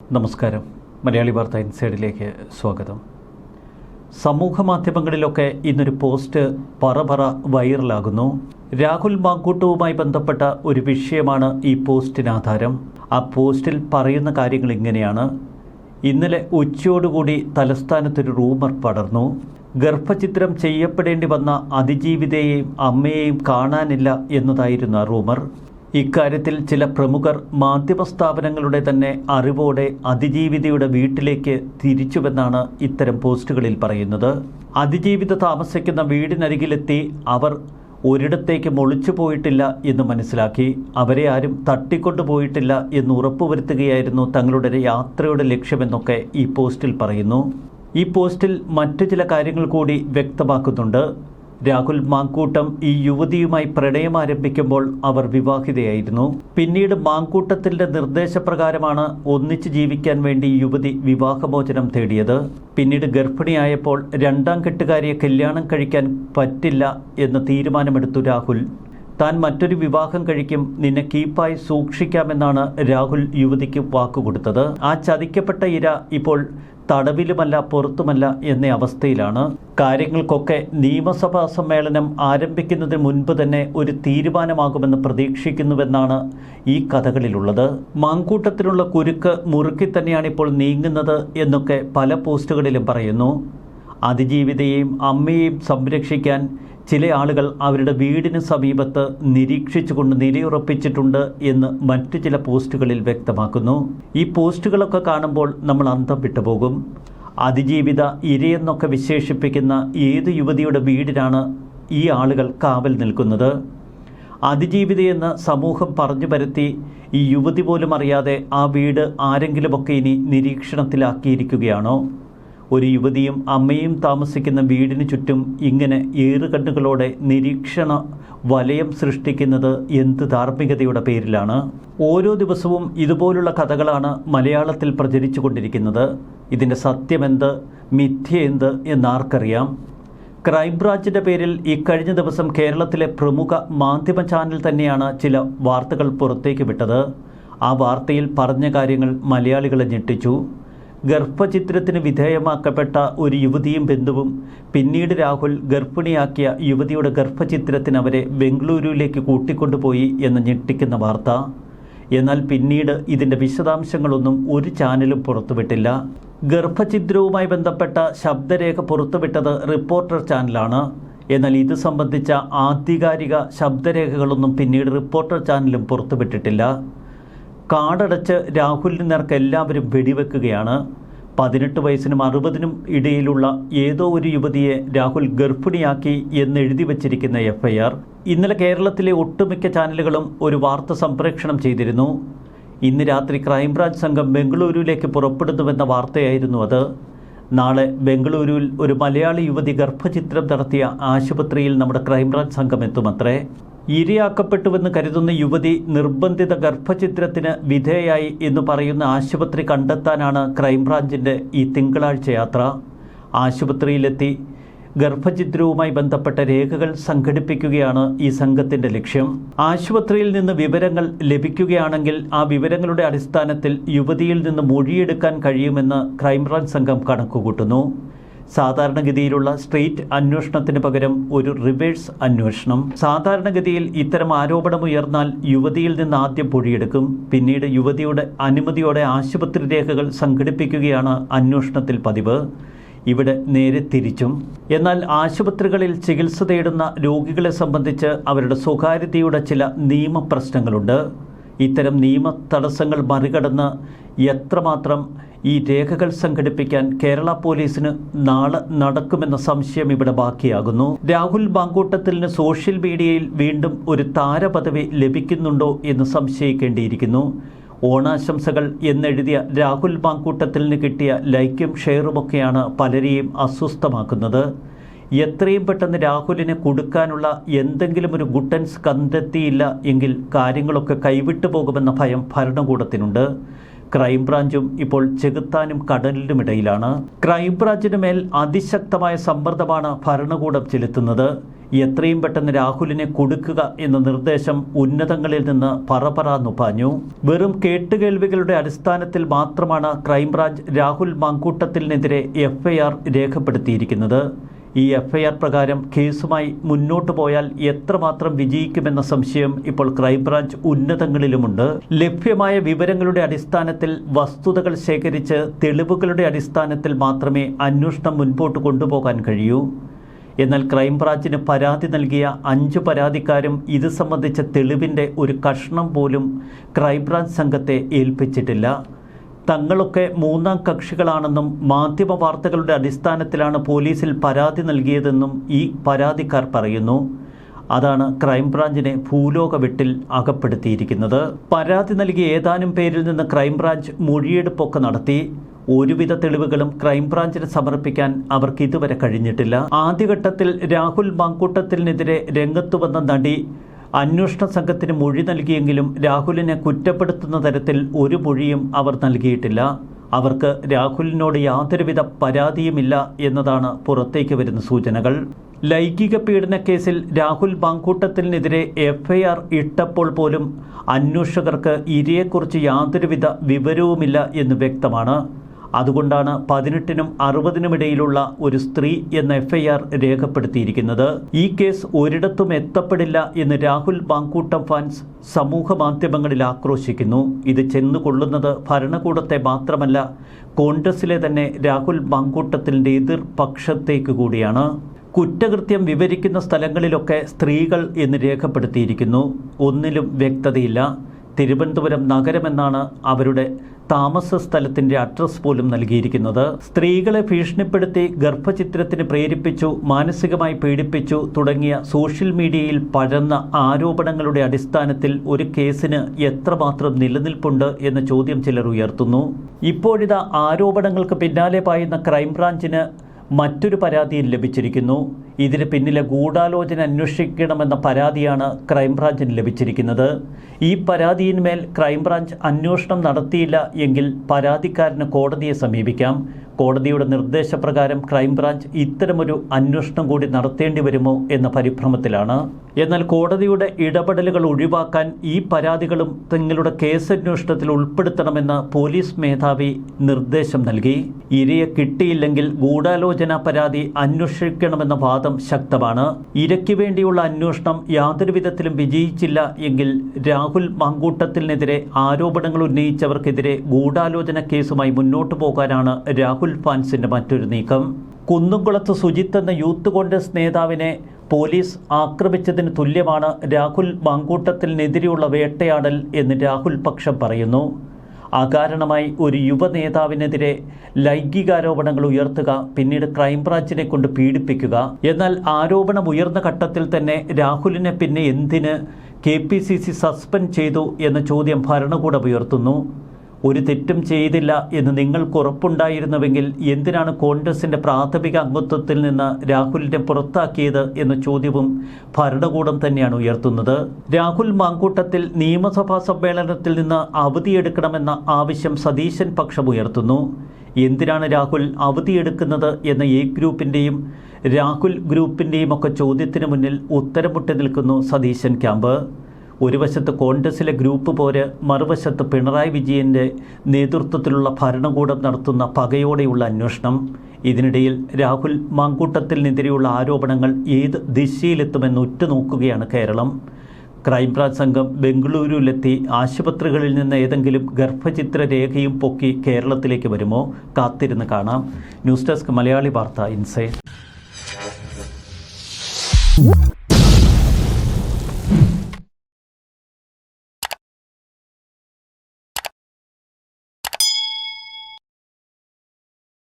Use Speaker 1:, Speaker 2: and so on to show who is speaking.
Speaker 1: നമസ്കാരം. മലയാളി വാർത്ത ഇൻസൈഡിലേക്ക് സ്വാഗതം. സമൂഹ മാധ്യമങ്ങളിലൊക്കെ ഇന്നൊരു പോസ്റ്റ് പറപറ വൈറലാകുന്നു. രാഹുൽ മാങ്കൂട്ടവുമായി ബന്ധപ്പെട്ട ഒരു വിഷയമാണ് ഈ പോസ്റ്റിന് ആധാരം ആ പോസ്റ്റിൽ പറയുന്ന കാര്യങ്ങൾ ഇങ്ങനെയാണ്. ഇന്നലെ ഉച്ചയോടുകൂടി തലസ്ഥാനത്തൊരു റൂമർ പടർന്നു. ഗർഭചിത്രം ചെയ്യപ്പെടേണ്ടി വന്ന അതിജീവിതയെയും അമ്മയെയും കാണാനില്ല എന്നതായിരുന്നു ആ റൂമർ. ഇക്കാര്യത്തിൽ ചില പ്രമുഖർ മാധ്യമ സ്ഥാപനങ്ങളുടെ തന്നെ അറിവോടെ അതിജീവിതയുടെ വീട്ടിലേക്ക് തിരിച്ചുവെന്നാണ് ഇത്തരം പോസ്റ്റുകളിൽ പറയുന്നത്. അതിജീവിത താമസിക്കുന്ന വീടിനരികിലെത്തി അവർ ഒരിടത്തേക്ക് ഒളിച്ചു പോയിട്ടില്ല എന്ന് മനസ്സിലാക്കി. അവരെ ആരും തട്ടിക്കൊണ്ടുപോയിട്ടില്ല എന്ന് ഉറപ്പുവരുത്തുകയായിരുന്നു തങ്ങളുടെ യാത്രയുടെ ലക്ഷ്യമെന്നൊക്കെ ഈ പോസ്റ്റിൽ പറയുന്നു. ഈ പോസ്റ്റിൽ മറ്റു ചില കാര്യങ്ങൾ കൂടി വ്യക്തമാക്കുന്നുണ്ട്. രാഹുൽ മാങ്കൂട്ടം ഈ യുവതിയുമായി പ്രണയം ആരംഭിക്കുമ്പോൾ അവർ വിവാഹിതയായിരുന്നു. പിന്നീട് മാങ്കൂട്ടത്തിന്റെ നിർദ്ദേശപ്രകാരമാണ് ഒന്നിച്ച് ജീവിക്കാൻ വേണ്ടി യുവതി വിവാഹമോചനം തേടിയത്. പിന്നീട് ഗർഭിണിയായപ്പോൾ രണ്ടാം കെട്ടുകാരിയെ കല്യാണം കഴിക്കാൻ പറ്റില്ല എന്ന് തീരുമാനമെടുത്തു രാഹുൽ. താൻ മറ്റൊരു വിവാഹം കഴിക്കും നിന്നെ കീപ്പായി സൂക്ഷിക്കാമെന്നാണ് രാഹുൽ യുവതിക്ക് വാക്കുകൊടുത്തത്. ആ ചതിക്കപ്പെട്ട ഇര ഇപ്പോൾ തടവിലുമല്ല പുറത്തുമല്ല എന്ന അവസ്ഥയിലാണ്. കാര്യങ്ങൾക്കൊക്കെ നിയമസഭാ സമ്മേളനം ആരംഭിക്കുന്നതിന് മുൻപ് തന്നെ ഒരു തീരുമാനമാകുമെന്ന് പ്രതീക്ഷിക്കുന്നുവെന്നാണ് ഈ കഥകളിലുള്ളത്. മാങ്കൂട്ടത്തിനുള്ള കുരുക്ക് മുറുക്കി തന്നെയാണ് ഇപ്പോൾ നീങ്ങുന്നത് എന്നൊക്കെ പല പോസ്റ്റുകളിലും പറയുന്നു. അതിജീവിതയെയും അമ്മയെയും സംരക്ഷിക്കാൻ ചില ആളുകൾ അവരുടെ വീടിന് സമീപത്ത് നിരീക്ഷിച്ചുകൊണ്ട് നിലയുറപ്പിച്ചിട്ടുണ്ട് എന്ന് മറ്റു ചില പോസ്റ്റുകളിൽ വ്യക്തമാക്കുന്നു. ഈ പോസ്റ്റുകളൊക്കെ കാണുമ്പോൾ നമ്മൾ അന്തം വിട്ടുപോകും. അതിജീവിത ഇരയെന്നൊക്കെ വിശേഷിപ്പിക്കുന്ന ഏത് യുവതിയുടെ വീടിനാണ് ഈ ആളുകൾ കാവൽ നിൽക്കുന്നത്? അതിജീവിതയെന്ന് സമൂഹം പറഞ്ഞു പരത്തി ഈ യുവതി പോലും അറിയാതെ ആ വീട് ആരെങ്കിലുമൊക്കെ ഇനി നിരീക്ഷണത്തിലാക്കിയിരിക്കുകയാണോ? ഒരു യുവതിയും അമ്മയും താമസിക്കുന്ന വീടിന് ചുറ്റും ഇങ്ങനെ ഏറുകണ്ണുകളോടെ നിരീക്ഷണ വലയം സൃഷ്ടിക്കുന്നത് എന്ത് ധാർമ്മികതയുടെ പേരിലാണ്? ഓരോ ദിവസവും ഇതുപോലുള്ള കഥകളാണ് മലയാളത്തിൽ പ്രചരിച്ചു കൊണ്ടിരിക്കുന്നത്. ഇതിന്റെ സത്യമെന്ത് മിഥ്യ എന്ത് എന്നാർക്കറിയാം? ക്രൈംബ്രാഞ്ചിന്റെ പേരിൽ ഇക്കഴിഞ്ഞ ദിവസം കേരളത്തിലെ പ്രമുഖ മാധ്യമ ചാനൽ തന്നെയാണ് ചില വാർത്തകൾ പുറത്തേക്ക് വിട്ടത്. ആ വാർത്തയിൽ പറഞ്ഞ കാര്യങ്ങൾ മലയാളികളെ ഞെട്ടിച്ചു. ഗർഭചിത്രത്തിന് വിധേയമാക്കപ്പെട്ട ഒരു യുവതിയും ബന്ധുവും പിന്നീട് രാഹുൽ ഗർഭിണിയാക്കിയ യുവതിയുടെ ഗർഭചിത്രത്തിന് അവരെ ബംഗളൂരുവിലേക്ക് കൂട്ടിക്കൊണ്ടുപോയി എന്ന ഞെട്ടിക്കുന്ന വാർത്ത. എന്നാൽ പിന്നീട് ഇതിന്റെ വിശദാംശങ്ങളൊന്നും ഒരു ചാനലും പുറത്തുവിട്ടില്ല. ഗർഭഛിദ്രവുമായി ബന്ധപ്പെട്ട ശബ്ദരേഖ പുറത്തുവിട്ടത് റിപ്പോർട്ടർ ചാനലാണ്. എന്നാൽ ഇത് സംബന്ധിച്ച ആധികാരിക ശബ്ദരേഖകളൊന്നും പിന്നീട് റിപ്പോർട്ടർ ചാനലും പുറത്തുവിട്ടിട്ടില്ല. കാടടച്ച് രാഹുലിന് നേർക്ക് എല്ലാവരും വെടിവെക്കുകയാണ്. പതിനെട്ട് വയസ്സിനും അറുപതിനും ഇടയിലുള്ള ഏതോ ഒരു യുവതിയെ രാഹുൽ ഗർഭിണിയാക്കി എന്ന് എഴുതി വച്ചിരിക്കുന്ന എഫ്ഐആർ ഇന്നലെ കേരളത്തിലെ ഒട്ടുമിക്ക ചാനലുകളും ഒരു വാർത്ത സംപ്രേക്ഷണം ചെയ്തിരുന്നു. ഇന്ന് രാത്രി ക്രൈംബ്രാഞ്ച് സംഘം ബംഗളൂരുവിലേക്ക് പുറപ്പെടുന്നുവെന്ന വാർത്തയായിരുന്നു അത്. നാളെ ബംഗളൂരുവിൽ ഒരു മലയാളി യുവതി ഗർഭചിത്രം നടത്തിയ ആശുപത്രിയിൽ നമ്മുടെ ക്രൈംബ്രാഞ്ച് സംഘം എത്തുമത്രേ. ഇരയാക്കപ്പെട്ടുവെന്ന് കരുതുന്ന യുവതി നിർബന്ധിത ഗർഭചിത്രത്തിന് വിധേയായി എന്ന് പറയുന്ന ആശുപത്രി കണ്ടെത്താനാണ് ക്രൈംബ്രാഞ്ചിന്റെ ഈ തിങ്കളാഴ്ച യാത്ര. ആശുപത്രിയിലെത്തി ഗർഭചിത്രവുമായി ബന്ധപ്പെട്ട രേഖകൾ സംഘടിപ്പിക്കുകയാണ് ഈ സംഘത്തിന്റെ ലക്ഷ്യം. ആശുപത്രിയിൽ നിന്ന് വിവരങ്ങൾ ലഭിക്കുകയാണെങ്കിൽ ആ വിവരങ്ങളുടെ അടിസ്ഥാനത്തിൽ യുവതിയിൽ നിന്ന് മൊഴിയെടുക്കാൻ കഴിയുമെന്ന് ക്രൈംബ്രാഞ്ച് സംഘം കണക്കുകൂട്ടുന്നു. സാധാരണഗതിയിലുള്ള സ്ട്രീറ്റ് അന്വേഷണത്തിന് പകരം ഒരു റിവേഴ്സ് അന്വേഷണം. സാധാരണഗതിയിൽ ഇത്തരം ആരോപണമുയർന്നാൽ യുവതിയിൽ നിന്ന് ആദ്യം പൊഴിയെടുക്കും. പിന്നീട് യുവതിയുടെ അനുമതിയോടെ ആശുപത്രി രേഖകൾ സംഘടിപ്പിക്കുകയാണ് അന്വേഷണത്തിൽ പതിവ്. ഇവിടെ നേരെ തിരിച്ചും. എന്നാൽ ആശുപത്രികളിൽ ചികിത്സ തേടുന്ന രോഗികളെ സംബന്ധിച്ച് അവരുടെ സ്വകാര്യതയുടെ ചില നിയമപ്രശ്നങ്ങളുണ്ട്. ഇത്തരം നിയമ തടസ്സങ്ങൾ മറികടന്ന് എത്രമാത്രം ഈ രേഖകൾ സംഘടിപ്പിക്കാൻ കേരള പോലീസിന് നാളെ നടക്കുമെന്ന സംശയം ഇവിടെ ബാക്കിയാകുന്നു. രാഹുൽ ബാങ്കൂട്ടത്തിന് സോഷ്യൽ മീഡിയയിൽ വീണ്ടും ഒരു താരപദവി ലഭിക്കുന്നുണ്ടോ എന്ന് സംശയിക്കേണ്ടിയിരിക്കുന്നു. ഓണാശംസകൾ എന്നെഴുതിയ രാഹുൽ മാങ്കൂട്ടത്തിന് കിട്ടിയ ലൈക്കും ഷെയറുമൊക്കെയാണ് പലരെയും അസ്വസ്ഥമാക്കുന്നത്. എത്രയും പെട്ടെന്ന് രാഹുലിനെ കൊടുക്കാനുള്ള എന്തെങ്കിലും ഒരു ഗുട്ടൻസ് കണ്ടെത്തിയില്ല എങ്കിൽ കാര്യങ്ങളൊക്കെ കൈവിട്ടു പോകുമെന്ന ഭയം ഭരണകൂടത്തിനുണ്ട്. ക്രൈംബ്രാഞ്ചും ഇപ്പോൾ ചെകുത്താനും കടലിനുമിടയിലാണ് ക്രൈംബ്രാഞ്ചിന് മേൽ അതിശക്തമായ സമ്മർദ്ദമാണ് ഭരണകൂടം ചെലുത്തുന്നത്. എത്രയും പെട്ടെന്ന് രാഹുലിനെ കൊടുക്കുക എന്ന നിർദ്ദേശം ഉന്നതങ്ങളിൽ നിന്ന് പറപറാന്നു പാഞ്ഞു. വെറും കേട്ടുകേൾവികളുടെ അടിസ്ഥാനത്തിൽ മാത്രമാണ് ക്രൈംബ്രാഞ്ച് രാഹുൽ മാങ്കൂട്ടത്തിനെതിരെ എഫ്ഐആർ രേഖപ്പെടുത്തിയിരിക്കുന്നത്. ഈ എഫ്ഐആർ പ്രകാരം കേസുമായി മുന്നോട്ടു പോയാൽ എത്രമാത്രം വിജയിക്കുമെന്ന സംശയം ഇപ്പോൾ ക്രൈംബ്രാഞ്ച് ഉന്നതങ്ങളിലുമുണ്ട്. ലഭ്യമായ വിവരങ്ങളുടെ അടിസ്ഥാനത്തിൽ വസ്തുതകൾ ശേഖരിച്ച് തെളിവുകളുടെ അടിസ്ഥാനത്തിൽ മാത്രമേ അന്വേഷണം മുൻപോട്ട് കൊണ്ടുപോകാൻ കഴിയൂ. എന്നാൽ ക്രൈംബ്രാഞ്ചിന് പരാതി നൽകിയ അഞ്ച് പരാതിക്കാരും ഇത് സംബന്ധിച്ച തെളിവിന്റെ ഒരു കഷ്ണം പോലും ക്രൈംബ്രാഞ്ച് സംഘത്തെ ഏൽപ്പിച്ചിട്ടില്ല. തങ്ങളൊക്കെ മൂന്നാം കക്ഷികളാണെന്നും മാധ്യമ വാർത്തകളുടെ അടിസ്ഥാനത്തിലാണ് പോലീസിൽ പരാതി നൽകിയതെന്നും ഈ പരാതിക്കാർ പറയുന്നു. അതാണ് ക്രൈംബ്രാഞ്ചിനെ ഭൂലോക വെട്ടിൽ അകപ്പെടുത്തിയിരിക്കുന്നത്. പരാതി നൽകിയ ഏതാനും പേരിൽ നിന്ന് ക്രൈംബ്രാഞ്ച് മൊഴിയെടുപ്പൊക്കെ നടത്തി. ഒരുവിധ തെളിവുകളും ക്രൈംബ്രാഞ്ചിന് സമർപ്പിക്കാൻ അവർക്ക് ഇതുവരെ കഴിഞ്ഞിട്ടില്ല. ആദ്യഘട്ടത്തിൽ രാഹുൽ മാങ്കൂട്ടത്തിനെതിരെ രംഗത്തു വന്ന നടി അന്വേഷണ സംഘത്തിന് മൊഴി നൽകിയെങ്കിലും രാഹുലിനെ കുറ്റപ്പെടുത്തുന്ന തരത്തിൽ ഒരു മൊഴിയും അവർ നൽകിയിട്ടില്ല. അവർക്ക് രാഹുലിനോട് യാതൊരുവിധ പരാതിയുമില്ല എന്നതാണ് പുറത്തേക്ക് വരുന്ന സൂചനകൾ. ലൈംഗിക പീഡന കേസിൽ രാഹുൽ ബാങ്കൂട്ടത്തിനെതിരെ എഫ്ഐആർ ഇട്ടപ്പോൾ പോലും അന്വേഷകർക്ക് ഇരയെക്കുറിച്ച് യാതൊരുവിധ വിവരവുമില്ല എന്ന് വ്യക്തമാണ്. അതുകൊണ്ടാണ് പതിനെട്ടിനും അറുപതിനും ഇടയിലുള്ള ഒരു സ്ത്രീ എന്ന എഫ്ഐആർ രേഖപ്പെടുത്തിയിരിക്കുന്നത്. ഈ കേസ് ഒരിടത്തും എത്തപ്പെടില്ല എന്ന് രാഹുൽ മാങ്കൂട്ടം ഫാൻസ് സമൂഹ മാധ്യമങ്ങളിൽ ആക്രോശിക്കുന്നു. ഇത് ചെന്നുകൊള്ളുന്നത് ഭരണകൂടത്തെ മാത്രമല്ല കോൺഗ്രസിലെ തന്നെ രാഹുൽ മാങ്കൂട്ടത്തിന്റെ എതിർപക്ഷത്തേക്ക് കൂടിയാണ്. കുറ്റകൃത്യം വിവരിക്കുന്ന സ്ഥലങ്ങളിലൊക്കെ സ്ത്രീകൾ എന്ന് രേഖപ്പെടുത്തിയിരിക്കുന്നു. ഒന്നിലും വ്യക്തതയില്ല. തിരുവനന്തപുരം നഗരമെന്നാണ് അവരുടെ താമസ സ്ഥലത്തിന്റെ അഡ്രസ് പോലും നൽകിയിരിക്കുന്നത്. സ്ത്രീകളെ ഭീഷണിപ്പെടുത്തി ഗർഭചിത്രത്തിന് പ്രേരിപ്പിച്ചു മാനസികമായി പീഡിപ്പിച്ചു തുടങ്ങിയ സോഷ്യൽ മീഡിയയിൽ പഴന്ന ആരോപണങ്ങളുടെ അടിസ്ഥാനത്തിൽ ഒരു കേസിന് എത്രമാത്രം നിലനിൽപ്പുണ്ട് എന്ന ചോദ്യം ചിലർ ഉയർത്തുന്നു. ഇപ്പോഴിതാ ആരോപണങ്ങൾക്ക് പിന്നാലെ പായുന്ന ക്രൈംബ്രാഞ്ചിന് മറ്റൊരു പരാതിയും ലഭിച്ചിരിക്കുന്നു. ഇതിന് പിന്നിലെ ഗൂഢാലോചന അന്വേഷിക്കണമെന്ന പരാതിയാണ് ക്രൈംബ്രാഞ്ചിന് ലഭിച്ചിരിക്കുന്നത്. ഈ പരാതിയിന്മേൽ ക്രൈംബ്രാഞ്ച് അന്വേഷണം നടത്തിയില്ല എങ്കിൽ പരാതിക്കാരന് കോടതിയെ സമീപിക്കാം. കോടതിയുടെ നിർദ്ദേശപ്രകാരം ക്രൈംബ്രാഞ്ച് ഇത്തരമൊരു അന്വേഷണം കൂടി നടത്തേണ്ടി വരുമോ എന്ന പരിഭ്രമത്തിലാണ്. എന്നാൽ കോടതിയുടെ ഇടപെടലുകൾ ഒഴിവാക്കാൻ ഈ പരാതികളും തങ്ങളുടെ കേസന്വേഷണത്തിൽ ഉൾപ്പെടുത്തണമെന്ന് പോലീസ് മേധാവി നിർദ്ദേശം നൽകി. ഇരയെ കിട്ടിയില്ലെങ്കിൽ ഗൂഢാലോചന പരാതി അന്വേഷിക്കണമെന്ന വാദം ശക്തമാണ്. ഇരയ്ക്ക് വേണ്ടിയുള്ള അന്വേഷണം യാതൊരു വിധത്തിലും വിജയിച്ചില്ല എങ്കിൽ രാഹുൽ മാങ്കൂട്ടത്തിനെതിരെ ആരോപണങ്ങൾ ഉന്നയിച്ചവർക്കെതിരെ ഗൂഢാലോചന കേസുമായി മുന്നോട്ടു പോകാനാണ് രാഹുൽ ഫാൻസിന്റെ മറ്റൊരു നീക്കം. കുന്നുംകുളത്ത് സുജിത്ത് എന്ന യൂത്ത് കോൺഗ്രസ് നേതാവിനെ പോലീസ് ആക്രമിച്ചതിന് തുല്യമാണ് രാഹുൽ മാങ്കൂട്ടത്തിനെതിരെയുള്ള വേട്ടയാടൽ എന്ന് രാഹുൽ പക്ഷം പറയുന്നു. അകാരണമായി ഒരു യുവ നേതാവിനെതിരെ ലൈംഗികാരോപണങ്ങൾ ഉയർത്തുക പിന്നീട് ക്രൈംബ്രാഞ്ചിനെ കൊണ്ട് പീഡിപ്പിക്കുക. എന്നാൽ ആരോപണം ഉയർന്ന ഘട്ടത്തിൽ തന്നെ രാഹുലിനെ പിന്നെ എന്തിന് കെ സസ്പെൻഡ് ചെയ്തു എന്ന ചോദ്യം ഭരണകൂടം ഉയർത്തുന്നു. ഒരു തെറ്റും ചെയ്തില്ല എന്ന് നിങ്ങൾക്ക് ഉറപ്പുണ്ടായിരുന്നുവെങ്കിൽ എന്തിനാണ് കോൺഗ്രസിന്റെ പ്രാഥമിക അംഗത്വത്തിൽ നിന്ന് രാഹുലിനെ പുറത്താക്കിയത് എന്ന ചോദ്യവും ഭരണകൂടം തന്നെയാണ് ഉയർത്തുന്നത്. രാഹുൽ മാങ്കൂട്ടത്തിൽ നിയമസഭാ സമ്മേളനത്തിൽ നിന്ന് അവധിയെടുക്കണമെന്ന ആവശ്യം സതീശൻ പക്ഷം ഉയർത്തുന്നു. എന്തിനാണ് രാഹുൽ അവധിയെടുക്കുന്നത് എന്ന എ ഗ്രൂപ്പിന്റെയും രാഹുൽ ഗ്രൂപ്പിന്റെയും ഒക്കെ ചോദ്യത്തിന് മുന്നിൽ ഉത്തരമുട്ടി നിൽക്കുന്നു സതീശൻ ക്യാമ്പ്. ഒരു വശത്ത് കോൺഗ്രസിലെ ഗ്രൂപ്പ് പോര് മറുവശത്ത് പിണറായി വിജയന്റെ നേതൃത്വത്തിലുള്ള ഭരണകൂടം നടത്തുന്ന പകയോടെയുള്ള അന്വേഷണം. ഇതിനിടയിൽ രാഹുൽ മാങ്കൂട്ടത്തിനെതിരെയുള്ള ആരോപണങ്ങൾ ഏത് ദിശയിലെത്തുമെന്ന് ഉറ്റുനോക്കുകയാണ് കേരളം. ക്രൈംബ്രാഞ്ച് സംഘം ബംഗളൂരുവിലെത്തി ആശുപത്രികളിൽ നിന്ന് ഏതെങ്കിലും ഗർഭചിത്ര രേഖയും പൊക്കി കേരളത്തിലേക്ക് വരുമോ? കാത്തിരുന്ന് കാണാം. ന്യൂസ് ഡെസ്ക് മലയാളി വാർത്ത ഇൻസൈറ്റ്.